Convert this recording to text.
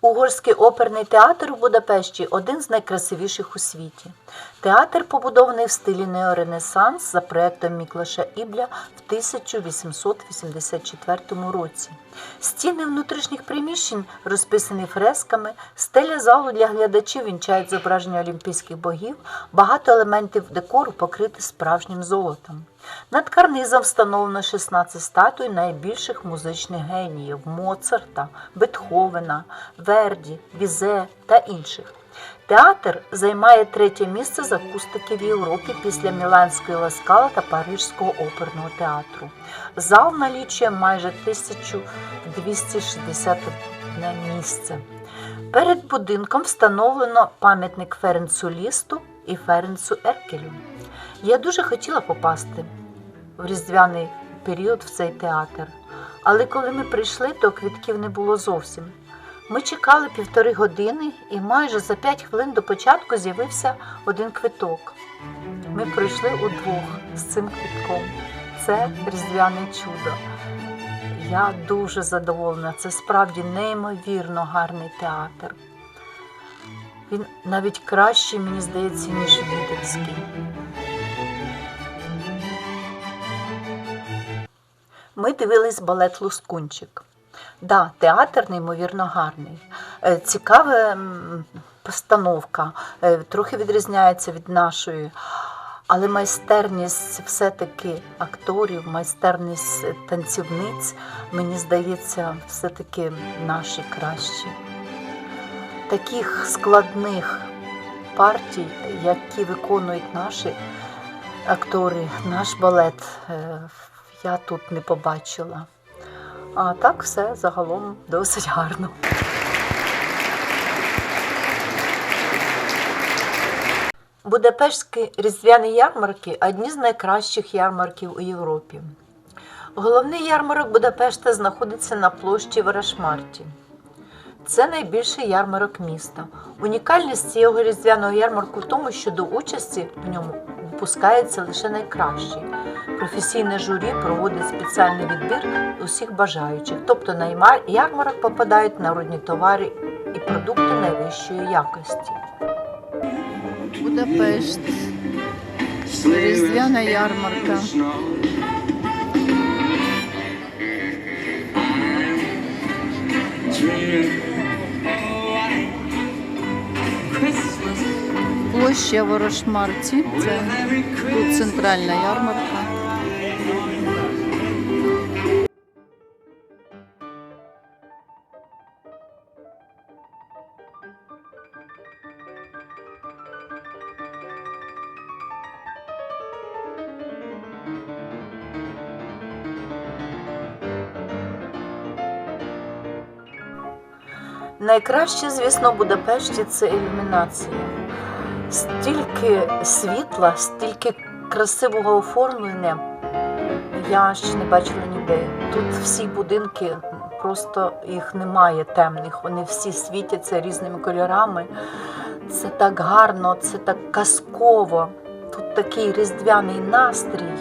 Угорський оперний театр у Будапешті один з найкрасивіших у світі. Театр побудований в стилі неоренесанс за проектом Міклаша Ібля в 1884 році. Стіни внутрішніх приміщень розписані фресками, стеля залу для глядачів вінчають зображення олімпійських богів, багато елементів декору покриті справжнім золотом. Над карнизом встановлено 16 статуй найбільших музичних геніїв Моцарта, Бетховена, Верді, Бізе та інших. Театр займає третє місце з акустики в Європі після Міланської Ласкала та Парижського оперного театру. Зал налічує майже 1261 місце. Перед будинком встановлено пам'ятник Ференцу Лісту і Ференцу Еркелю. Я дуже хотіла попасти в різдвяний період в цей театр, але коли ми прийшли, то квітків не було зовсім. Ми чекали півтори години, і майже за п'ять хвилин до початку з'явився один квиток. Ми прийшли удвох з цим квитком. Це різдвяне чудо. Я дуже задоволена. Це справді неймовірно гарний театр. Він навіть кращий, мені здається, ніж Віденський. Ми дивились балет Лускунчик. Да, театр неймовірно гарний. Е, Цікава постановка, е, трохи відрізняється від нашої. Але майстерність все-таки акторів, майстерність танцівниць, мені здається, все-таки наші кращі. Таких складних партій, які виконують наші актори, наш балет, е, я тут не побачила. А так все загалом досить гарно. Будапештські різдвяні ярмарки одні з найкращих ярмарків у Європі. Головний ярмарок Будапешта знаходиться на площі Верашмарті. Це найбільший ярмарок міста. Унікальність цього різдвяного ярмарку в тому, що до участі в ньому допускається лише найкращі. Професійне журі проводить спеціальний відбір усіх бажаючих, тобто на ярмарок попадають народні товари і продукти найвищої якості. Будапешт. Різдвяна ярмарка. Площа Ворошмарці. Це тут центральна ярмарка. Найкраще, звісно, Будапешті це ілюмінація. Стільки світла, стільки красивого оформлення я ще не бачила ніде. Тут всі будинки, просто їх немає темних, вони всі світяться різними кольорами. Це так гарно, це так казково. Тут такий різдвяний настрій.